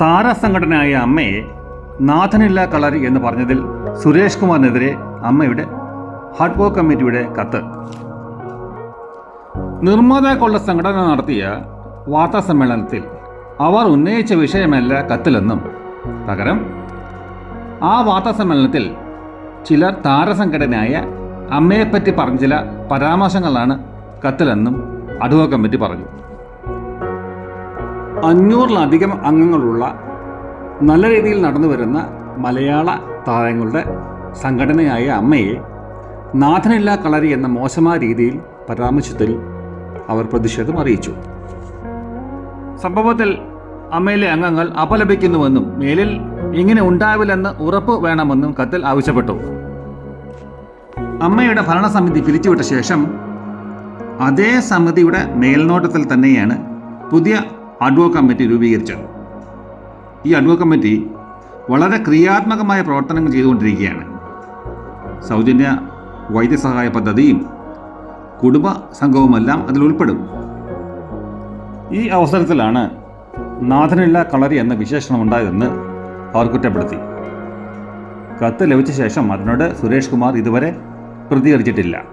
താരസംഘടനയായ അമ്മയെ നാഥനില്ല കളരി എന്ന് പറഞ്ഞതിൽ സുരേഷ് കുമാറിനെതിരെ അമ്മയുടെ ഹാർഡ് വർക്ക് കമ്മിറ്റിയുടെ കത്ത്. നിർമ്മാതാക്കളുടെ സംഘടന നടത്തിയ വാർത്താ സമ്മേളനത്തിൽ അവർ ഉന്നയിച്ച വിഷയമല്ല കത്തിലെന്നും പകരം ആ വാർത്താ സമ്മേളനത്തിൽ ചിലർ താരസംഘടനയായ അമ്മയെപ്പറ്റി പറഞ്ഞ ചില പരാമർശങ്ങളാണ് കത്തിലെന്നും അഡ്വോ കമ്മിറ്റി പറഞ്ഞു. അഞ്ഞൂറിലധികം അംഗങ്ങളുള്ള നല്ല രീതിയിൽ നടന്നു വരുന്ന മലയാള താരങ്ങളുടെ സംഘടനയായ അമ്മയെ നാഥനില്ലാ കളരി എന്ന മോശമായ രീതിയിൽ പരാമർശത്തിൽ അവർ പ്രതിഷേധം അറിയിച്ചു. സംഭവത്തിൽ അമ്മയിലെ അംഗങ്ങൾ അപലപിക്കുന്നുവെന്നും മേലിൽ ഇങ്ങനെ ഉണ്ടാവില്ലെന്ന് ഉറപ്പ് വേണമെന്നും കത്തിൽ ആവശ്യപ്പെട്ടു. അമ്മയുടെ ഭരണസമിതി പിരിച്ചുവിട്ട ശേഷം അതേ സമിതിയുടെ മേൽനോട്ടത്തിൽ തന്നെയാണ് പുതിയ അഡ്വോ കമ്മിറ്റി രൂപീകരിച്ചത് ഈ അഡ്വോ കമ്മിറ്റി വളരെ ക്രിയാത്മകമായ പ്രവർത്തനങ്ങൾ ചെയ്തുകൊണ്ടിരിക്കുകയാണ്. സൗജന്യ വൈദ്യസഹായ പദ്ധതിയും കുടുംബ സംഘവുമെല്ലാം അതിൽ ഉൾപ്പെടും. ഈ അവസരത്തിലാണ് നാഥനില്ല കളരി എന്ന വിശേഷണം ഉണ്ടായതെന്ന് അവർ കുറ്റപ്പെടുത്തി. കത്ത് ലഭിച്ച ശേഷം അതിനോട് സുരേഷ് കുമാർ ഇതുവരെ പ്രതികരിച്ചിട്ടില്ല.